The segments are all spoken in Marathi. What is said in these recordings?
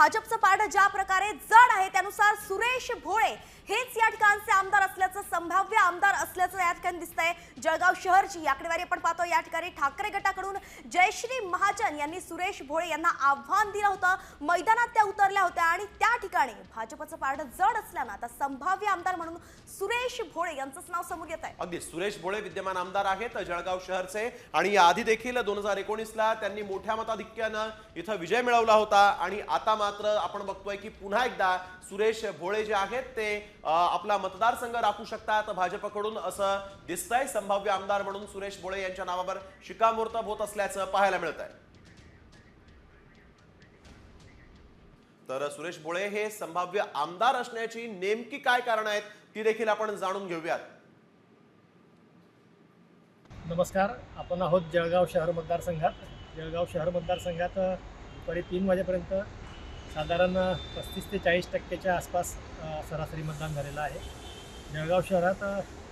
भाजपचं पारडं ज्या प्रकारे जड आहे त्यानुसार सुरेश भोळे हेच या ठिकाणचे आमदार असल्याचं संभाव्य आमदार असल्याचं या ठिकाणी दिसतंय. जळगाव शहरची आकडेवारी आपण पाहतो या ठिकाणी ठाकरे गटाकडून जयश्री महाजन यांनी सुरेश भोळे यांना आव्हान दिलं होतं. मैदानात त्या उतरल्या होत्या आणि त्या ठिकाणी भाजपचं पारडं जड असल्यानं आता संभाव्य आमदार म्हणून सुरेश भोळे यांचंच नाव समोर येत आहे. अगदी सुरेश भोळे विद्यमान आमदार आहेत जळगाव शहरचे आणि याआधी देखील दोन हजार एकोणीसला त्यांनी मोठ्या मताधिक्यानं इथं विजय मिळवला होता. आणि आता मात्र आपण बघतोय की पुन्हा एकदा सुरेश भोळे जे आहेत ते आपला मतदारसंघ राखू शकतात. भाजपकडून असं दिसतंय संभाव्य आमदार म्हणून सुरेश भोळे यांच्या नावावर शिक्कामोर्तब होत असल्याचं पाहायला मिळत आहे तर सुरेश भोळे हे संभाव्य आमदार असण्याची नेमकी काय कारण आहेत ती देखील आपण जाणून घेऊयात. नमस्कार. आपण आहोत जळगाव शहर मतदारसंघात. जळगाव शहर मतदारसंघात दुपारी तीन वाजेपर्यंत साधारण पस्तीस ते चाळीस टक्क्याच्या आसपास सरासरी मतदान झालेलं आहे. जळगाव शहरात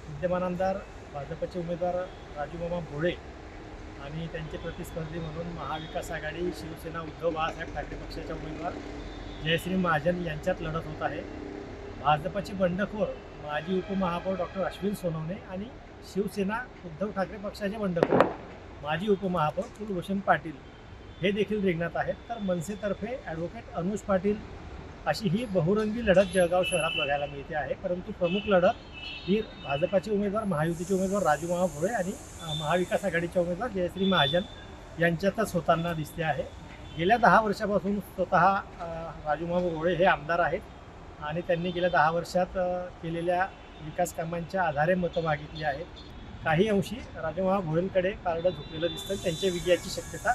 विद्यमान आमदार भाजपचे उमेदवार राजूमामा भोळे आणि त्यांचे प्रतिस्पर्धी म्हणून महाविकास आघाडी शिवसेना उद्धव बाळासाहेब ठाकरे पक्षाच्या उमेदवार जयश्री महाजन यांच्यात लढत होत आहे. भाजपचे बंडखोर माजी उपमहापौर डॉक्टर अश्विन सोनवणे आणि शिवसेना उद्धव ठाकरे पक्षाचे बंडखोर माजी उपमहापौर कुलभूषण पाटील हे देखील रिंगणात आहेत. तर मनसेतर्फे ॲडव्होकेट अनुज पाटील अशी ही बहुरंगी लढत जळगाव शहरात बघायला मिळते आहे. परंतु प्रमुख लढत ही भाजपाचे उमेदवार महायुतीचे उमेदवार राजू भोळे आणि महाविकास आघाडीचे उमेदवार जयश्री महाजन यांच्यातच होताना दिसते आहे. गेल्या दहा वर्षापासून स्वतः राजू मामा भोळे हे आमदार आहेत आणि त्यांनी गेल्या दहा वर्षात केलेल्या विकास कामांच्या आधारे मतं मागितली आहेत. काही अंशी राजूमामा भोळेंकडे कार्ड झुकलेलं दिसतं. त्यांच्या विजयाची शक्यता